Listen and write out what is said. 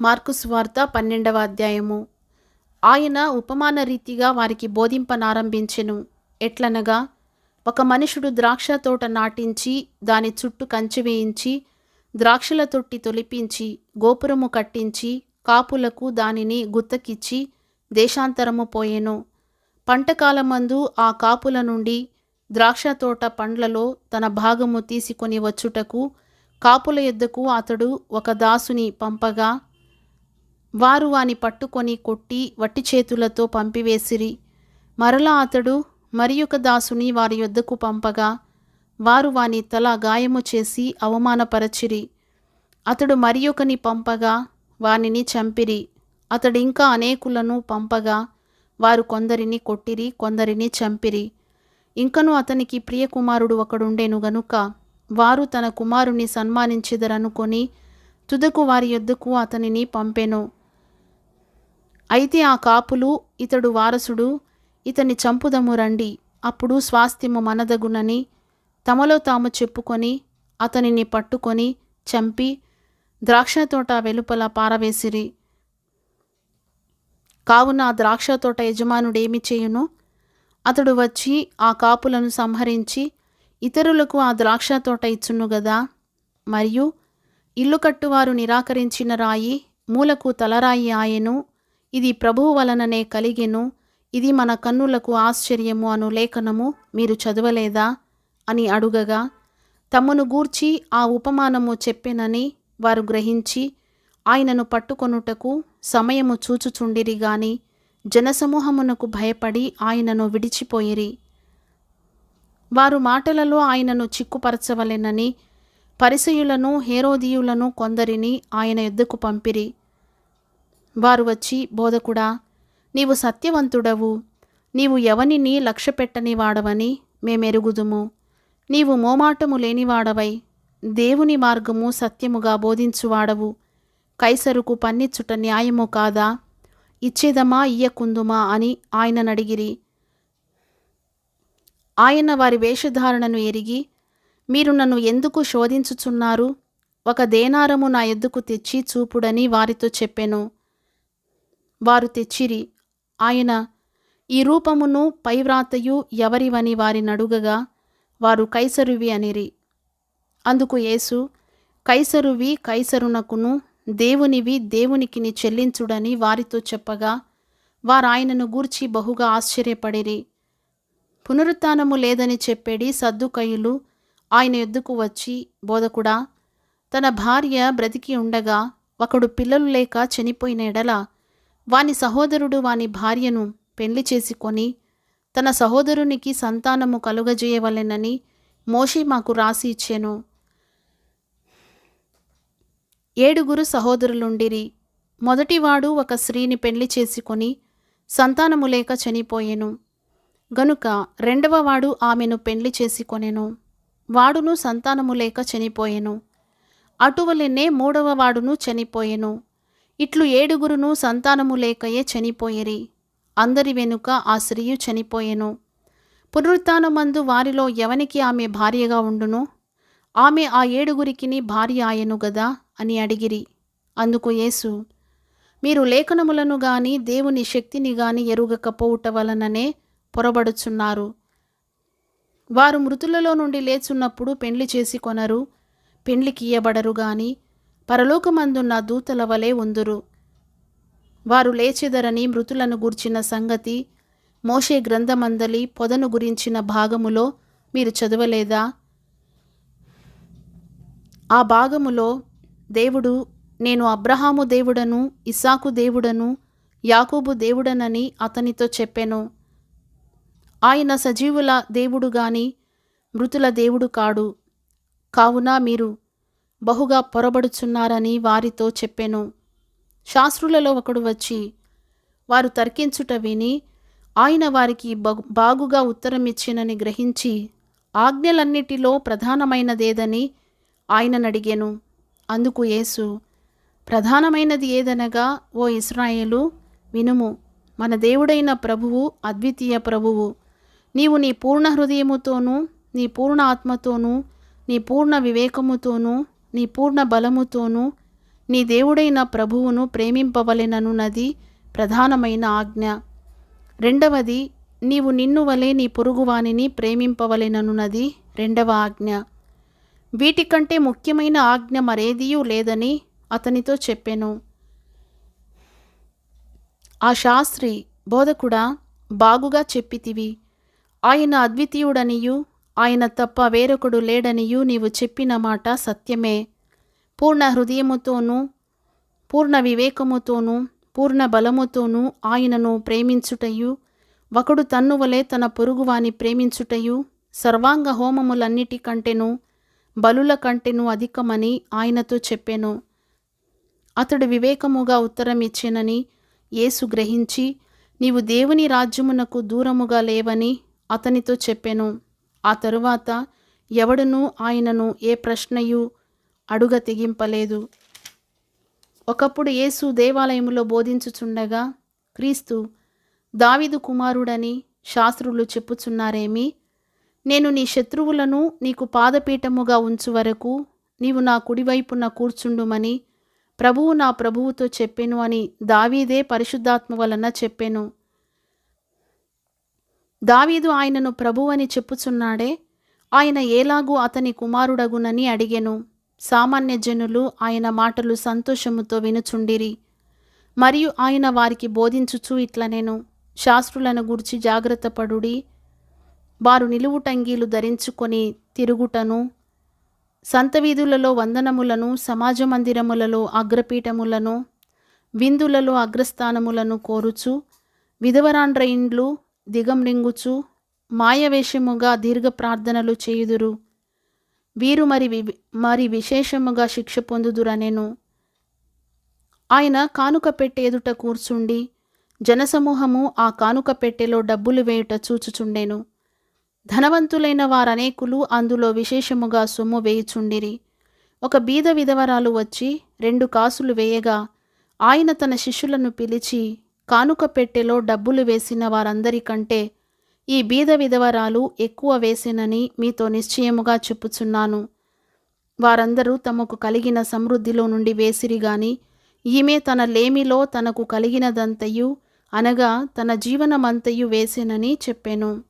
Mark స్వార్త పన్నెండవ అధ్యాయము. ఆయన ఉపమాన రీతిగా వారికి బోధింపనారంభించెను. ఎట్లనగా ఒక మనుషుడు ద్రాక్ష తోట నాటించి దాని చుట్టూ కంచె వేయించి ద్రాక్షల తొట్టి తొలిపించి గోపురము కట్టించి కాపులకు దానిని గుత్తకిచ్చి దేశాంతరము పోయెను. పంటకాలమందు ఆ కాపుల నుండి ద్రాక్ష తోట పండ్లలో తన భాగము తీసుకొని వచ్చుటకు కాపుల ఎద్దకు అతడు ఒక దాసుని పంపగా వారు వాని పట్టుకొని కొట్టి వట్టి చేతులతో పంపివేసిరి. మరలా అతడు మరి దాసుని వారి యొద్దకు పంపగా వారు వాని తల గాయము చేసి అవమానపరచిరి. అతడు మరి ఒకని పంపగా వానిని చంపిరి. అతడింకా అనేకులను పంపగా వారు కొందరిని కొట్టిరి కొందరిని చంపిరి. ఇంకను అతనికి ప్రియకుమారుడు ఒకడుండెను గనుక వారు తన కుమారుని సన్మానించిదరనుకొని తుదకు వారి యొద్దకు అతనిని పంపెను. అయితే ఆ కాపులు ఇతడు వారసుడు ఇతని చంపుదము రండి అప్పుడు స్వాస్థ్యము మనదగునని తమలో తాము చెప్పుకొని అతనిని పట్టుకొని చంపి ద్రాక్ష తోట వెలుపల పారవేసిరి. కావున ఆ ద్రాక్ష తోట యజమానుడేమి చేయును? అతడు వచ్చి ఆ కాపులను సంహరించి ఇతరులకు ఆ ద్రాక్ష తోట ఇచ్చును గదా? మరియు ఇల్లు కట్టువారు నిరాకరించిన రాయి మూలకు తలరాయి ఆయెను ఇది ప్రభువు వలననే కలిగెను. ఇది మన కన్నులకు ఆశ్చర్యము అను లేఖనము. మీరు చదవలేదా? అని అడుగగా తమను గూర్చి ఆ ఉపమానము చెప్పెనని వారు గ్రహించి ఆయనను పట్టుకొనుటకు సమయము చూచుచుండిరి గాని జనసమూహమునకు భయపడి ఆయనను విడిచిపోయిరి. వారు మాటలలో ఆయనను చిక్కుపరచవలెనని పరిసయులను హేరోదీయులను కొందరిని ఆయన ఎద్దుకు పంపిరి. వారు వచ్చి బోధకుడా నీవు సత్యవంతుడవు. నీవు ఎవనిని లక్ష్యపెట్టని వాడవని మేమెరుగుదుము. నీవు మోమాటము లేనివాడవై దేవుని మార్గము సత్యముగా బోధించువాడవు. కైసరుకు పన్నిచ్చుట న్యాయము కాదా? ఇచ్చేదమా ఇయ్యకుందుమా? అని ఆయననడిగిరి. ఆయన వారి వేషధారణను ఎరిగి మీరు నన్ను ఎందుకు శోధించుచున్నారు? ఒక దేనారము నా ఎద్దుకు తెచ్చి చూపుడని వారితో చెప్పెను. వారు తెచ్చిరి. ఆయన ఈ రూపమును పైవ్రాతయు ఎవరివని వారినడుగగా వారు కైసరువి అనిరి. అందుకు యేసు కైసరువి కైసరునకును దేవునివి దేవునికిని చెల్లించుడని వారితో చెప్పగా వారాయనను గూర్చి బహుగా ఆశ్చర్యపడిరి. పునరుత్నము లేదని చెప్పేడి సద్దుకయ్యులు ఆయన ఎద్దుకు వచ్చి బోధకుడా తన భార్య బ్రతికి ఉండగా ఒకడు పిల్లలు లేక చనిపోయిన ఎడల వాని సహోదరుడు వాని భార్యను పెళ్ళి చేసుకొని తన సహోదరునికి సంతానము కలుగజేయవలెనని మోషి మాకు రాసి ఇచ్చెను. ఏడుగురు సహోదరులుండిరి. మొదటివాడు ఒక స్త్రీని పెళ్ళి చేసుకొని సంతానము లేక చనిపోయెను. గనుక రెండవవాడు ఆమెను పెళ్ళి చేసుకొనెను వాడును సంతానము లేక చనిపోయెను. అటువలెనే మూడవ వాడును చనిపోయెను. ఇట్లు ఏడుగురును సంతానము లేకయే చనిపోయిరి. అందరి వెనుక ఆ స్త్రీయు చనిపోయెను. పునరుత్నమందు వారిలో ఎవనికి ఆమె భార్యగా ఉండును? ఆమె ఆ ఏడుగురికిని భార్య ఆయను గదా? అని అడిగిరి. అందుకు యేసు మీరు లేఖనములను గాని దేవుని శక్తిని గాని ఎరుగకపోవుట వలననే పొరబడుచున్నారు. వారు మృతులలో నుండి లేచున్నప్పుడు పెండ్లి చేసి కొనరు పెండ్లికి ఇయ్యబడరు గాని పరలోకమందున్న దూతల వలె ఉందురు. వారు లేచెదరని మృతులను గూర్చిన సంగతి మోషే గ్రంథమందలి పొదను గురించిన భాగములో మీరు చదవలేదా? ఆ భాగములో దేవుడు నేను అబ్రహాము దేవుడను ఇసాకు దేవుడను యాకోబు దేవుడనని అతనితో చెప్పెను. ఆయన సజీవుల దేవుడు గాని మృతుల దేవుడు కాడు. కావున మీరు బహుగా పొరబడుచున్నారని వారితో చెప్పెను. శాస్త్రులలో ఒకడు వచ్చి వారు తర్కించుట విని ఆయన వారికి బగు- బాగుగా ఉత్తరమిచ్చినని గ్రహించి ఆజ్ఞలన్నిటిలో ప్రధానమైనదేదని ఆయననడిగెను. అందుకు యేసు ప్రధానమైనది ఏదనగా ఓ ఇస్రాయేలు వినుము మన దేవుడైన ప్రభువు అద్వితీయ ప్రభువు. నీవు నీ పూర్ణ హృదయముతోనూ నీ పూర్ణ ఆత్మతోనూ నీ పూర్ణ వివేకముతోనూ నీ పూర్ణ బలముతోనూ నీ దేవుడైన ప్రభువును ప్రేమింపవలెననున్నది ప్రధానమైన ఆజ్ఞ. రెండవది నీవు నిన్ను వలె నీ పొరుగువానిని ప్రేమింపవలెననున్నది రెండవ ఆజ్ఞ. వీటికంటే ముఖ్యమైన ఆజ్ఞ మరేదియూ లేదని అతనితో చెప్పెను. ఆ శాస్త్రి బోధకుడా బాగుగా చెప్పితివి. ఆయన అద్వితీయుడనియు ఆయన తప్ప వేరొకడు లేడనియు నీవు చెప్పిన మాట సత్యమే. పూర్ణ హృదయముతోనూ పూర్ణ వివేకముతోనూ పూర్ణ బలముతోనూ ఆయనను ప్రేమించుటయు ఒకడు తన్నువలే తన పొరుగువాని ప్రేమించుటయు సర్వాంగ హోమములన్నిటికంటెను బలుల కంటెను అధికమని ఆయనతో చెప్పెను. అతడు వివేకముగా ఉత్తరమిచ్చెనని యేసు గ్రహించి నీవు దేవుని రాజ్యమునకు దూరముగా లేవని అతనితో చెప్పెను. ఆ తరువాత ఎవడనూ ఆయనను ఏ ప్రశ్నయు అడుగ తెగింపలేదు. ఒకప్పుడు యేసు దేవాలయంలో బోధించుచుండగా క్రీస్తు దావిదు కుమారుడని శాస్త్రులు చెప్పుచున్నారేమి? నేను నీ శత్రువులను నీకు పాదపీఠముగా ఉంచు వరకు నీవు నా కుడివైపున కూర్చుండుమని ప్రభువు నా ప్రభువుతో చెప్పెను అని దావీదే పరిశుద్ధాత్మ వలన చెప్పెను. దావీదు ఆయనను ప్రభువని చెప్పుచున్నాడే. ఆయన ఏలాగూ అతని కుమారుడగునని అడిగెను. సామాన్య జనులు ఆయన మాటలు సంతోషముతో వినుచుండిరి. మరియు ఆయన వారికి బోధించుచు ఇట్లనేను. శాస్త్రులను గురించి జాగ్రత్త పడుడి. వారు నిలువుటంగీలు ధరించుకొని తిరుగుటను. సంత వీధులలో వందనములను సమాజ మందిరములలో అగ్రపీఠములను విందులలో అగ్రస్థానములను కోరుచు విధవరాండ్ర ఇండ్లు దిగంరింగుచు మాయవేషముగా దీర్ఘ ప్రార్థనలు చేయుదురు. వీరు మరి మరి విశేషముగా శిక్ష పొందుదురనెను. ఆయన కానుక పెట్టె ఎదుట కూర్చుండి జనసమూహము ఆ కానుక పెట్టెలో డబ్బులు వేయుట చూచుచుండెను. ధనవంతులైన వారనేకులు అందులో విశేషముగా సొమ్ము వేయుచుండిరి. ఒక బీద విధవరాలు వచ్చి రెండు కాసులు వేయగా ఆయన తన శిష్యులను పిలిచి కానుక పెట్టెలో డబ్బులు వేసిన వారందరికంటే ఈ బీద విధవరాలు ఎక్కువ వేసినని మీతో నిశ్చయముగా చెప్పుచున్నాను. వారందరూ తమకు కలిగిన సమృద్ధిలో నుండి వేసిరి గాని ఈమె తన లేమిలో తనకు కలిగినదంతయు అనగా తన జీవనమంతయు వేసేనని చెప్పెను.